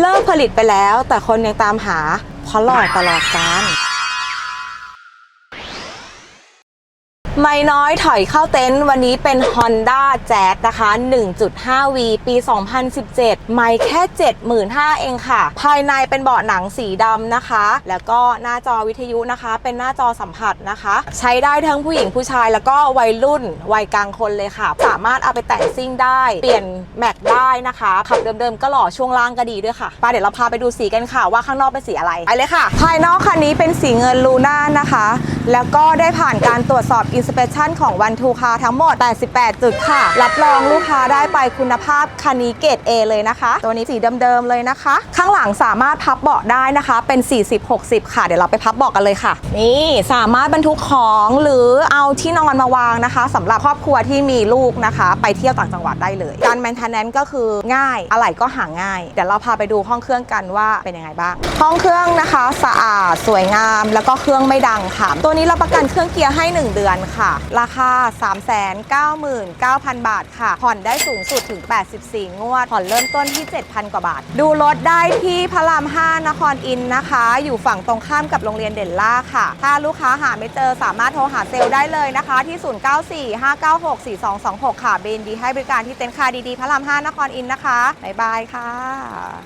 เลิกผลิตไปแล้วแต่คนยังตามหาเพราะหล่อตลอดกาล ไม่น้อยถอยเข้าเต็นท์วันนี้เป็น Honda Jazz นะคะ 1.5V ปี 2017 ไม่แค่ 75,000 เองค่ะ ภายในเป็นเบาะหนังสีดำนะคะ แล้วก็หน้าจอวิทยุนะคะ เป็นหน้าจอสัมผัสนะคะ ใช้ได้ทั้งผู้หญิงผู้ชายแล้วก็วัยรุ่น วัยกลางคนเลยค่ะ สามารถเอาไปแต่งซิ่งได้ เปลี่ยนแม็กได้นะคะ ขับเดิมๆ ก็หล่อช่วงล่างก็ดีด้วยค่ะไปเดี๋ยวเราพาไปดูสีกันค่ะว่าข้างนอกเป็นสีอะไรไปเลยค่ะ ภายนอกคันนี้เป็นสีเงินลูน่านะคะ แล้วก็ได้ผ่านการตรวจสอบ Inspection ของวันทูคาทั้งหมด 88 จุดค่ะ รับรองลูกค้าได้ไปคุณภาพคันนี้เกรด A เลยนะคะ ตัวนี้สีเดิมๆเลยนะคะ ข้างหลังสามารถพับเบาะได้นะคะ เป็น 40-60 ค่ะ เดี๋ยวเราไปพับเบาะกันเลยค่ะ นี่สามารถบรรทุกของหรือเอาที่นอนมาวางนะคะสำหรับครอบครัวที่มีลูกนะคะ ไปเที่ยวต่างจังหวัดได้เลย การ maintenance ก็คือง่ายอะไหล่ก็หาง่าย เดี๋ยวเราพาไปดูห้องเครื่องกันว่าเป็นยังไงบ้าง ห้องเครื่องนะคะ สะอาดสวยงามแล้วก็เครื่องไม่ดังค่ะ ตัวนี้เรับประกันเครื่องเกียร์ให้ 1 เดือนค่ะราคา 399,000 บาทค่ะ ผ่อนได้สูงสุดถึง 84 งวด ผ่อนเริ่มต้นที่ 7,000 กว่าบาท ดูรถได้ที่พระราม 5 นครอินนะคะ อยู่ฝั่งตรงข้ามกับโรงเรียนเด่นล่าค่ะ ถ้าลูกค้าหาไม่เจอสามารถโทรหาเซลล์ได้เลยนะคะที่ 0945964226 ค่ะ เบนดีให้บริการที่เต็นท์คาร์ดีๆ พระราม 5 นครอินนะคะ บ๊ายบายค่ะ